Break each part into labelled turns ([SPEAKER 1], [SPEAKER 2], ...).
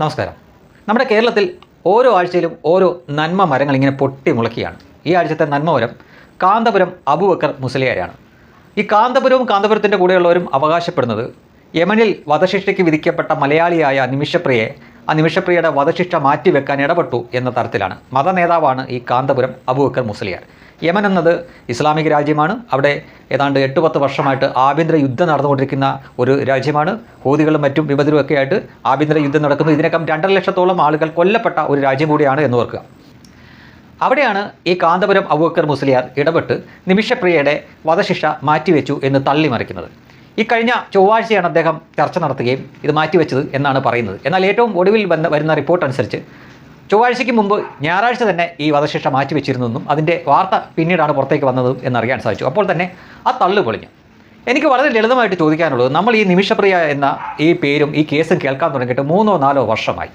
[SPEAKER 1] നമസ്കാരം. നമ്മുടെ കേരളത്തിൽ ഓരോ ആഴ്ചയിലും ഓരോ നന്മ മരങ്ങൾ ഇങ്ങനെ പൊട്ടി മുളക്കിയാണ് ഈ ആഴ്ചത്തെ നന്മ മരം കാന്തപുരം അബുബക്കർ മുസ്ലിയാരാണ് ഈ കാന്തപുരവും കാന്തപുരത്തിന്റെ കൂടെയുള്ളവരും അവകാശപ്പെടുന്നത് യമനിൽ വധശിക്ഷയ്ക്ക് വിധിക്കപ്പെട്ട മലയാളിയായ നിമിഷപ്രിയെ ആ നിമിഷപ്രിയയുടെ വധശിക്ഷ മാറ്റിവെക്കാൻ ഇടപെട്ടു എന്ന തരത്തിലാണ്. മതനേതാവാണ് ഈ കാന്തപുരം അബുബക്കർ മുസ്ലിയാർ. യമൻ എന്നത് ഇസ്ലാമിക രാജ്യമാണ്. അവിടെ ഏതാണ്ട് എട്ട് പത്ത് വർഷമായിട്ട് ആഭ്യന്തര യുദ്ധം നടന്നുകൊണ്ടിരിക്കുന്ന ഒരു രാജ്യമാണ്. ഹൂതികളും മറ്റും വിമതരും ഒക്കെ ആയിട്ട് ആഭ്യന്തര യുദ്ധം നടക്കുന്നു. ഇതിനകം രണ്ടര ലക്ഷത്തോളം ആളുകൾ കൊല്ലപ്പെട്ട ഒരു രാജ്യം കൂടിയാണ് എന്ന് ഓർക്കുക. അവിടെയാണ് ഈ കാന്തപുരം അവക്കർ മുസ്ലിയാർ ഇടപെട്ട് നിമിഷപ്രിയയുടെ വധശിക്ഷ മാറ്റിവെച്ചു എന്ന് തള്ളിമറിക്കുന്നത് ഈ കഴിഞ്ഞ ചൊവ്വാഴ്ചയാണ് അദ്ദേഹം ചർച്ച നടത്തുകയും ഇത് മാറ്റിവെച്ചത് എന്നാണ് പറയുന്നത്. എന്നാൽ ഏറ്റവും ഒടുവിൽ വന്ന വരുന്ന റിപ്പോർട്ട് അനുസരിച്ച് ചൊവ്വാഴ്ചയ്ക്ക് മുമ്പ് ഞായറാഴ്ച തന്നെ ഈ വധശിക്ഷ മാറ്റിവെച്ചിരുന്നതെന്നും അതിന്റെ വാർത്ത പിന്നീടാണ് പുറത്തേക്ക് വന്നതും എന്നറിയാൻ സാധിച്ചു. അപ്പോൾ തന്നെ ആ തള്ളു പൊളിഞ്ഞു. എനിക്ക് വളരെ ലളിതമായിട്ട് ചോദിക്കാനുള്ളത് നമ്മൾ ഈ നിമിഷപ്രിയ എന്ന ഈ പേരും ഈ കേസും കേൾക്കാൻ തുടങ്ങിയിട്ട് മൂന്നോ നാലോ വർഷമായി.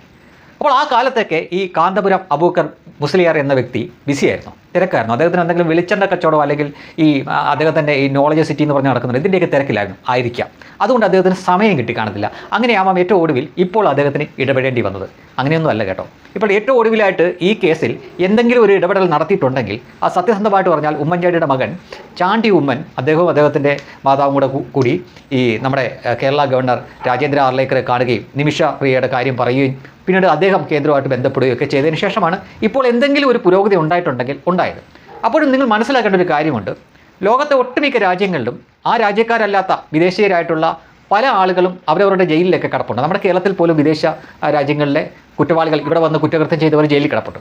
[SPEAKER 1] അപ്പോൾ ആ കാലത്തൊക്കെ ഈ കാന്തപുരം അബൂക്കർ മുസ്ലിയാർ എന്ന വ്യക്തി ബിസിയായിരുന്നു. തിരക്കായിരുന്നു. അദ്ദേഹത്തിന് എന്തെങ്കിലും വെളിച്ചെണ്ണ കച്ചവടമോ അല്ലെങ്കിൽ ഈ അദ്ദേഹത്തിന്റെ ഈ നോളജ് സിറ്റി എന്ന് പറഞ്ഞ് നടക്കുന്നത് ഇതിന്റെയൊക്കെ തിരക്കിലായിരുന്നു. ആയിരിക്കാം. അതുകൊണ്ട് അദ്ദേഹത്തിന് സമയം കിട്ടി കാണത്തില്ല. അങ്ങനെയാവാം ഏറ്റവും ഒടുവിൽ ഇപ്പോൾ അദ്ദേഹത്തിന് ഇടപെടേണ്ടി വന്നത്. അങ്ങനെയൊന്നും അല്ല കേട്ടോ. ഇപ്പോൾ ഏറ്റവും ഒടുവിലായിട്ട് ഈ കേസിൽ എന്തെങ്കിലും ഒരു ഇടപെടൽ നടത്തിയിട്ടുണ്ടെങ്കിൽ ആ സത്യസന്ധമായിട്ട് പറഞ്ഞാൽ ഉമ്മൻചാണ്ടിയുടെ മകൻ ചാണ്ടി ഉമ്മൻ അദ്ദേഹവും അദ്ദേഹത്തിന്റെ മാതാവും കൂടെ കൂടി ഈ നമ്മുടെ കേരള ഗവർണർ രാജേന്ദ്ര ആർലേക്കറെ കാണുകയും നിമിഷ പ്രിയയുടെ കാര്യം പറയുകയും പിന്നീട് അദ്ദേഹം കേന്ദ്രമായിട്ട് ബന്ധപ്പെടുകയൊക്കെ ചെയ്തതിന് ശേഷമാണ് ഇപ്പോൾ എന്തെങ്കിലും ഒരു പുരോഗതി ഉണ്ടായിട്ടുണ്ടെങ്കിൽ ഉണ്ടായത്. അപ്പോഴും നിങ്ങൾ മനസ്സിലാക്കേണ്ട ഒരു കാര്യമുണ്ട്. ലോകത്തെ ഒട്ടുമിക്ക രാജ്യങ്ങളിലും ആ രാജ്യക്കാരല്ലാത്ത വിദേശീയരായിട്ടുള്ള പല ആളുകളും അവരവരുടെ ജയിലിലൊക്കെ കിടപ്പുണ്ട്. നമ്മുടെ കേരളത്തിൽ പോലും വിദേശ രാജ്യങ്ങളിലെ കുറ്റവാളികൾ ഇവിടെ വന്ന് കുറ്റകൃത്യം ചെയ്തവർ ജയിലിൽ കിടപ്പുണ്ട്.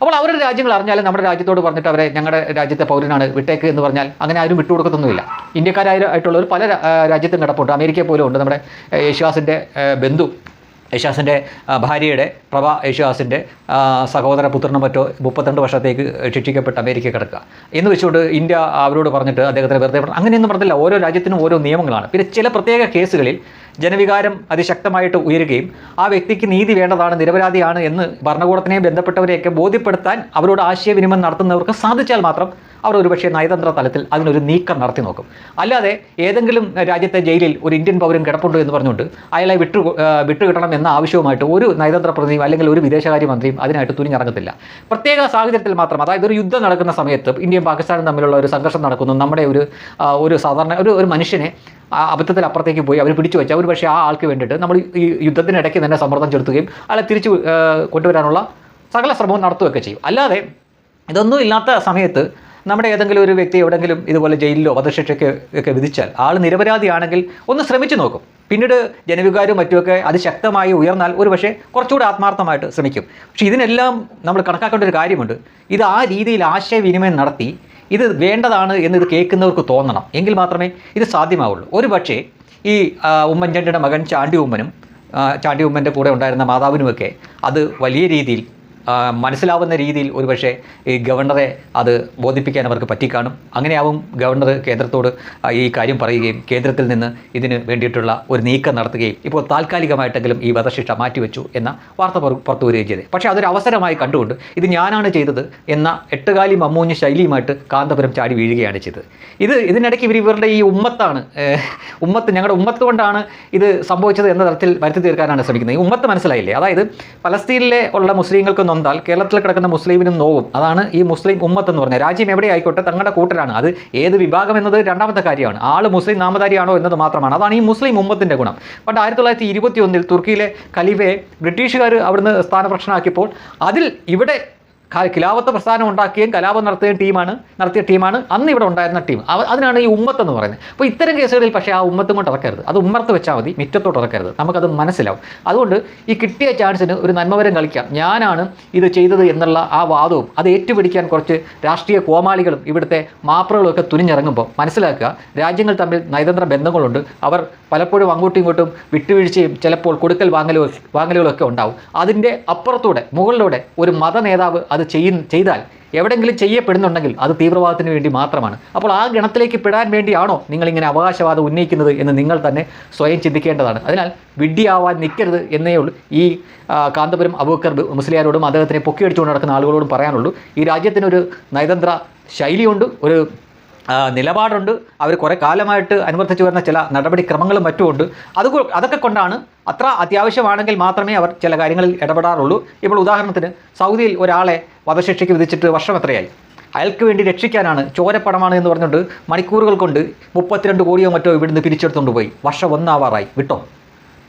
[SPEAKER 1] അപ്പോൾ അവരുടെ രാജ്യങ്ങൾ അറിഞ്ഞാലും നമ്മുടെ രാജ്യത്തോട് പറഞ്ഞിട്ട് അവരെ ഞങ്ങളുടെ രാജ്യത്തെ പൗരനാണ് വിട്ടേക്ക് എന്ന് പറഞ്ഞാൽ അങ്ങനെ ആരും വിട്ടുകൊടുക്കത്തൊന്നുമില്ല. ഇന്ത്യക്കാരായിട്ടുള്ളവർ പല രാജ്യത്തും കിടപ്പുണ്ട്. അമേരിക്കയെ പോലും ഉണ്ട് നമ്മുടെ യേശുവാസിന്റെ ബന്ധു യേശുദാസിന്റെ ഭാര്യയുടെ പ്രഭ യേശുദാസിന്റെ സഹോദര പുത്രനും മറ്റോ മുപ്പത്തിരണ്ട് വർഷത്തേക്ക് ശിക്ഷിക്കപ്പെട്ട് അമേരിക്ക കിടക്കുക. എന്ന് വെച്ചുകൊണ്ട് ഇന്ത്യ അവരോട് പറഞ്ഞിട്ട് അദ്ദേഹത്തിന് വെറുതെ അങ്ങനെയൊന്നും പറഞ്ഞില്ല. ഓരോ രാജ്യത്തിനും ഓരോ നിയമങ്ങളാണ്. പിന്നെ ചില പ്രത്യേക കേസുകളിൽ ജനവികാരം അതിശക്തമായിട്ട് ഉയരുകയും ആ വ്യക്തിക്ക് നീതി വേണ്ടതാണ് നിരപരാധിയാണ് എന്ന് ഭരണകൂടത്തിനെയും ബന്ധപ്പെട്ടവരെയൊക്കെ ബോധ്യപ്പെടുത്താൻ അവരോട് ആശയവിനിമയം നടത്തുന്നവർക്ക് സാധിച്ചാൽ മാത്രം അവർ ഒരുപക്ഷെ നയതന്ത്ര തലത്തിൽ അതിനൊരു നീക്കം നടത്തി നോക്കും. അല്ലാതെ ഏതെങ്കിലും രാജ്യത്തെ ജയിലിൽ ഒരു ഇന്ത്യൻ പൗരൻ കിടപ്പുണ്ടോ എന്ന് പറഞ്ഞുകൊണ്ട് അയാളെ വിട്ടു വിട്ടുകിട്ടണം എന്ന ആവശ്യവുമായിട്ട് ഒരു നയതന്ത്ര പ്രതിനിധിയും അല്ലെങ്കിൽ ഒരു വിദേശകാര്യ മന്ത്രിയും അതിനായിട്ട് തുനിഞ്ഞിറങ്ങത്തില്ല. പ്രത്യേക സാഹചര്യത്തിൽ മാത്രം അതായത് ഒരു യുദ്ധം നടക്കുന്ന സമയത്ത് ഇന്ത്യയും പാകിസ്ഥാനും തമ്മിലുള്ള ഒരു സംഘർഷം നടക്കുന്നു. നമ്മുടെ ഒരു ഒരു സാധാരണ ഒരു ഒരു മനുഷ്യനെ അബദ്ധത്തിൽ അപ്പുറത്തേക്ക് പോയി അവർ പിടിച്ചു വെച്ചാൽ ഒരു പക്ഷേ ആ ആൾക്ക് വേണ്ടിയിട്ട് നമ്മൾ ഈ യുദ്ധത്തിനിടയ്ക്ക് തന്നെ സമ്മർദ്ദം ചെലുത്തുകയും അയാളെ തിരിച്ചു കൊണ്ടുവരാനുള്ള സകല ശ്രമവും നടത്തുകയൊക്കെ ചെയ്യും. അല്ലാതെ ഇതൊന്നും ഇല്ലാത്ത സമയത്ത് നമ്മുടെ ഏതെങ്കിലും ഒരു വ്യക്തി എവിടെങ്കിലും ഇതുപോലെ ജയിലിലോ വധശിക്ഷയ്ക്ക് ഒക്കെ വിധിച്ചാൽ ആൾ നിരപരാധിയാണെങ്കിൽ ഒന്ന് ശ്രമിച്ചു നോക്കും. പിന്നീട് ജനവികാരവും മറ്റുമൊക്കെ അതിശക്തമായി ഉയർന്നാൽ ഒരു പക്ഷേ കുറച്ചുകൂടി ആത്മാർത്ഥമായിട്ട് ശ്രമിക്കും. പക്ഷേ ഇതിനെല്ലാം നമ്മൾ കണക്കാക്കേണ്ട ഒരു കാര്യമുണ്ട്. ഇത് ആ രീതിയിൽ ആശയവിനിമയം നടത്തി ഇത് വേണ്ടതാണ് എന്ന് ഇത് കേൾക്കുന്നവർക്ക് തോന്നണം. എങ്കിൽ മാത്രമേ ഇത് സാധ്യമാവുള്ളൂ. ഒരു പക്ഷേ ഈ ഉമ്മൻചാണ്ടിയുടെ മകൻ ചാണ്ടി ഉമ്മനും ചാണ്ടി ഉമ്മന്റെ കൂടെ ഉണ്ടായിരുന്ന മാതാവിനുമൊക്കെ അത് വലിയ രീതിയിൽ മനസ്സിലാവുന്ന രീതിയിൽ ഒരുപക്ഷെ ഈ ഗവർണറെ അത് ബോധിപ്പിക്കാൻ അവർക്ക് പറ്റിക്കാണും. അങ്ങനെയാവും ഗവർണർ കേന്ദ്രത്തോട് ഈ കാര്യം പറയുകയും കേന്ദ്രത്തിൽ നിന്ന് ഇതിന് വേണ്ടിയിട്ടുള്ള ഒരു നീക്കം നടത്തുകയും ഇപ്പോൾ താൽക്കാലികമായിട്ടെങ്കിലും ഈ വധശിക്ഷ മാറ്റിവെച്ചു എന്ന വാർത്ത പുറ- പുറത്തു വരികയും ചെയ്തത് പക്ഷേ അതൊരു അവസരമായി കണ്ടുകൊണ്ട് ഇത് ഞാനാണ് ചെയ്തത് എന്ന എട്ടുകാലി മമ്മൂഞ്ഞ് ശൈലിയുമായിട്ട് കാന്തപുരം ചാടി വീഴുകയാണ് ചെയ്തത്. ഇത് ഇതിനിടയ്ക്ക് ഇവർ ഇവരുടെ ഈ ഉമ്മത്താണ് ഉമ്മത്ത് ഞങ്ങളുടെ ഉമ്മത്ത് കൊണ്ടാണ് ഇത് സംഭവിച്ചത് എന്ന തരത്തിൽ വരുത്തി തീർക്കാനാണ് ശ്രമിക്കുന്നത്. ഈ ഉമ്മത്ത് മനസ്സിലായില്ലേ? അതായത് പലസ്തീനിലെ ഉള്ള മുസ്ലിങ്ങൾക്ക് നൊന്താൽ കേരളത്തിൽ കിടക്കുന്ന മുസ്ലിമിനും നോവും. അതാണ് ഈ മുസ്ലിം ഉമ്മത്ത് എന്ന് പറഞ്ഞാൽ രാജ്യം എവിടെ ആയിക്കോട്ടെ തങ്ങളുടെ കൂട്ടരാണ്. അത് ഏത് വിഭാഗം എന്നത് രണ്ടാമത്തെ കാര്യമാണ്. ആൾ മുസ്ലിം നാമധാരിയാണോ എന്നത് മാത്രമാണ്. അതാണ് ഈ മുസ്ലിം ഉമ്മത്തിന്റെ ഗുണം. പണ്ട് ആയിരത്തി തൊള്ളായിരത്തി ഇരുപത്തി ഒന്നിൽ തുർക്കിയിലെ ഖലീഫയെ ബ്രിട്ടീഷുകാർ അവിടുന്ന് സ്ഥാനഭ്രഷ്ടനാക്കിയപ്പോൾ അതിൽ ഇവിടെ ഖിലാഫത്ത് പ്രസ്ഥാനം ഉണ്ടാക്കുകയും കലാപം നടത്തുകയും ടീമാണ് നടത്തിയ ടീമാണ് അന്ന് ഇവിടെ ഉണ്ടായിരുന്ന ടീം. അതിനാണ് ഈ ഉമ്മത്ത് എന്ന് പറയുന്നത്. അപ്പോൾ ഇത്തരം കേസുകളിൽ പക്ഷേ ആ ഉമ്മത്തും കൊണ്ട് ഇറക്കരുത് അത് ഉമ്മർത്ത് വെച്ചാൽ മതി മിറ്റത്തോട്ട് ഇറക്കരുത് നമുക്കത് മനസ്സിലാവും. അതുകൊണ്ട് ഈ കിട്ടിയ ചാൻസിന് ഒരു നന്മവരം കളിക്കാം. ഞാനാണ് ഇത് ചെയ്തത് എന്നുള്ള ആ വാദവും അത് ഏറ്റുപിടിക്കാൻ കുറച്ച് രാഷ്ട്രീയ കോമാളികളും ഇവിടുത്തെ മാപ്രകളും ഒക്കെ തുനിഞ്ഞിറങ്ങുമ്പോൾ മനസ്സിലാക്കുക രാജ്യങ്ങൾ തമ്മിൽ നയതന്ത്ര ബന്ധങ്ങളുണ്ട്. അവർ പലപ്പോഴും അങ്ങോട്ടും ഇങ്ങോട്ടും വിട്ടുവീഴ്ചയും ചിലപ്പോൾ കൊടുക്കൽ വാങ്ങലുകൾ വാങ്ങലുകളൊക്കെ ഉണ്ടാവും. അതിന്റെ അപ്പുറത്തൂടെ മുകളിലൂടെ ഒരു മത നേതാവ് അത് ചെയ്യ ചെയ്താൽ എവിടെയെങ്കിലും ചെയ്യപ്പെടുന്നുണ്ടെങ്കിൽ അത് തീവ്രവാദത്തിന് വേണ്ടി മാത്രമാണ്. അപ്പോൾ ആ ഗണത്തിലേക്ക് പെടാൻ വേണ്ടിയാണോ നിങ്ങളിങ്ങനെ അവകാശവാദം ഉന്നയിക്കുന്നത് എന്ന് നിങ്ങൾ തന്നെ സ്വയം ചിന്തിക്കേണ്ടതാണ്. അതിനാൽ വിഡ്ഢിയാവാൻ നിൽക്കരുത് എന്നേ ഉള്ളൂ. ഈ കാന്തപുരം അബൂക്കർ മുസ്ലിയാരോടും അദ്ദേഹത്തിനെ പൊക്കിയടിച്ചുകൊണ്ട് നടക്കുന്ന ആളുകളോടും പറയാനുള്ളൂ. ഈ രാജ്യത്തിനൊരു നയതന്ത്ര ശൈലിയുണ്ട് ഒരു നിലപാടുണ്ട്. അവർ കുറേ കാലമായിട്ട് അനുവർത്തിച്ചു വരുന്ന ചില നടപടിക്രമങ്ങളും മറ്റുമുണ്ട്. അത് അതൊക്കെ കൊണ്ടാണ് അത്ര അത്യാവശ്യമാണെങ്കിൽ മാത്രമേ അവർ ചില കാര്യങ്ങളിൽ ഇടപെടാറുള്ളൂ. ഇപ്പോൾ ഉദാഹരണത്തിന് സൗദിയിൽ ഒരാളെ വധശിക്ഷയ്ക്ക് വിധിച്ചിട്ട് വർഷം എത്രയായി? അയാൾക്ക് വേണ്ടി രക്ഷിക്കാനാണ് ചോരപ്പടമാണ് എന്ന് പറഞ്ഞുകൊണ്ട് മണിക്കൂറുകൾ കൊണ്ട് മുപ്പത്തിരണ്ട് കോടിയോ മറ്റോ ഇവിടുന്ന് പിരിച്ചെടുത്തുകൊണ്ട് പോയി. വർഷം ഒന്നാവാറായി. വിട്ടോ?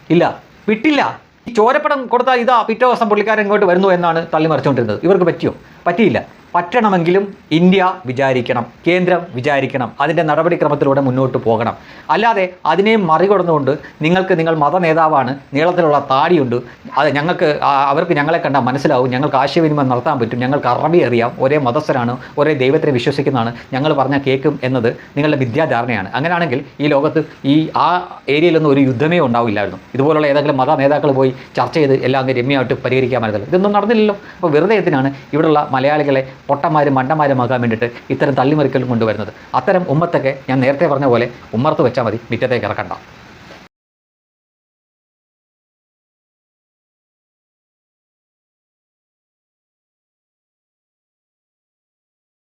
[SPEAKER 1] ഇല്ല. വിട്ടില്ല. ഈ ചോരപ്പടം കൊടുത്താൽ ഇതാ പിറ്റേ ദിവസം പുള്ളിക്കാരൻ ഇങ്ങോട്ട് വരുന്നു എന്നാണ് തള്ളി മറിച്ചുകൊണ്ടിരുന്നത്. ഇവർക്ക് പറ്റിയോ? പറ്റിയില്ല. പറ്റണമെങ്കിലും ഇന്ത്യ വിചാരിക്കണം കേന്ദ്രം വിചാരിക്കണം അതിന്റെ നടപടിക്രമത്തിലൂടെ മുന്നോട്ട് പോകണം. അല്ലാതെ അതിനെ മറികടന്നുകൊണ്ട് നിങ്ങൾക്ക് നിങ്ങൾ മത നേതാവാണ് നീളത്തിലുള്ള താടിയുണ്ട് അത് ഞങ്ങൾക്ക് അവർക്ക് ഞങ്ങളെ കണ്ടാൽ മനസ്സിലാവും ഞങ്ങൾക്ക് ആശയവിനിമയം നടത്താൻ പറ്റും ഞങ്ങൾക്ക് അറബി അറിയാം ഒരേ മതസ്ഥരാണ് ഒരേ ദൈവത്തിനെ വിശ്വസിക്കുന്നതാണ് ഞങ്ങൾ പറഞ്ഞാൽ കേൾക്കും എന്നത് നിങ്ങളുടെ വിദ്യാധാരണയാണ്. അങ്ങനെയാണെങ്കിൽ ഈ ലോകത്ത് ഈ ആ ഏരിയയിലൊന്നും ഒരു യുദ്ധമേ ഉണ്ടാവില്ലായിരുന്നു. ഇതുപോലുള്ള ഏതെങ്കിലും മത നേതാക്കൾ പോയി ചർച്ച ചെയ്ത് എല്ലാം രമ്യമായിട്ട് പരിഹരിക്കാമായിരുന്നല്ലോ ഇതൊന്നും നടന്നില്ലല്ലോ. അപ്പോൾ വെറുതെ എന്തിനാണ് ഇവിടെയുള്ള മലയാളികളെ പൊട്ടന്മാരും മണ്ടന്മാരുമാകാൻ വേണ്ടിയിട്ട് ഇത്തരം തള്ളിമറിക്കലും കൊണ്ടുവരുന്നത്. അത്തരം ഉമ്മത്തൊക്കെ ഞാൻ നേരത്തെ പറഞ്ഞ പോലെ ഉമ്മർത്ത് വെച്ചാൽ മതി മിറ്റത്തേക്ക് ഇറക്കണ്ട.